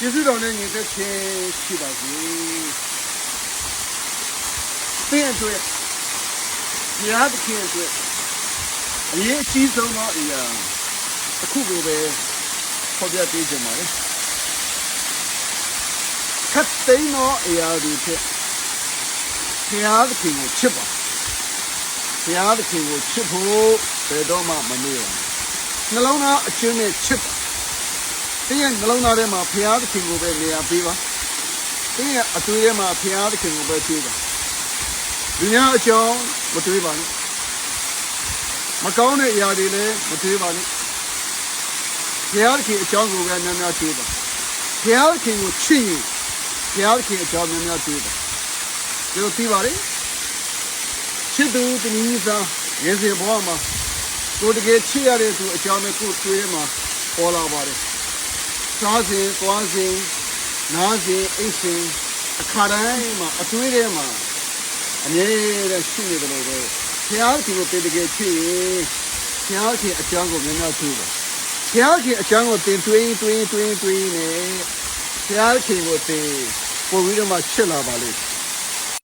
ယေရှုတော်နဲ့ညီသက်ခြင်းရှိပါစေသင်အတွက်ဘုရားသခင်အတွက်အရေးအကြီးဆုံးသောအရာတစ်ခုကိုပဲဖော်ပြပေးခြင်းပါလေခတ်သိမ်းသောအရာတွေဖြစ်ဘုရားသခင်ကိုချစ်ပါဘုရားသခင်ကိုချစ်ဖို့ဘယ်တော့မှမမေ့ပါဘူးနှလုံးသားအချင်းနဲ့ချစ်ပါ တင်းရဲ့နှလုံးသားထဲမှာဖရာသခင်ကိုပဲနေရာပေးပါတင်းရဲ့အသွေးထဲမှာဖရာသခင်ကိုပဲတွေးပါလူများအကြောင်းမတွေးပါနဲ့မကောင်းတဲ့အရာတွေလည်းမတွေးပါနဲ့ဖရာသခင်အကြောင်းကိုပဲများများတွေးပါဖရာသခင်ကိုချစ်ရင်ဖရာသခင်အကြောင်းများများတွေးပါဒီလိုပြီးပါလေချစ်သူတနည်းစားရေစင်ဘဝမှာကိုယ်တကယ်ချစ်ရတဲ့သူအကြောင်းပဲကိုယ်တွေးထဲမှာပေါ်လာပါတယ် စားစဉ်သွားစဉ်နားစဉ်အိတ်စဉ်အခါတိုင်းမှာအသွေးထဲမှာအမြဲတမ်းရှိနေတယ်လို့ပဲဘုရားရှင်ကိုတည်တကယ်ချစ်ရင်ဘုရားရှင်အကြောင်းကိုများများသိပါဘုရားရှင်အကြောင်းကိုတင်တွေးတွေးတွေးတွေးနေဘုရားရှင်ကိုတင်ပို့ပြီးတော့မှချစ်လာပါလိမ့်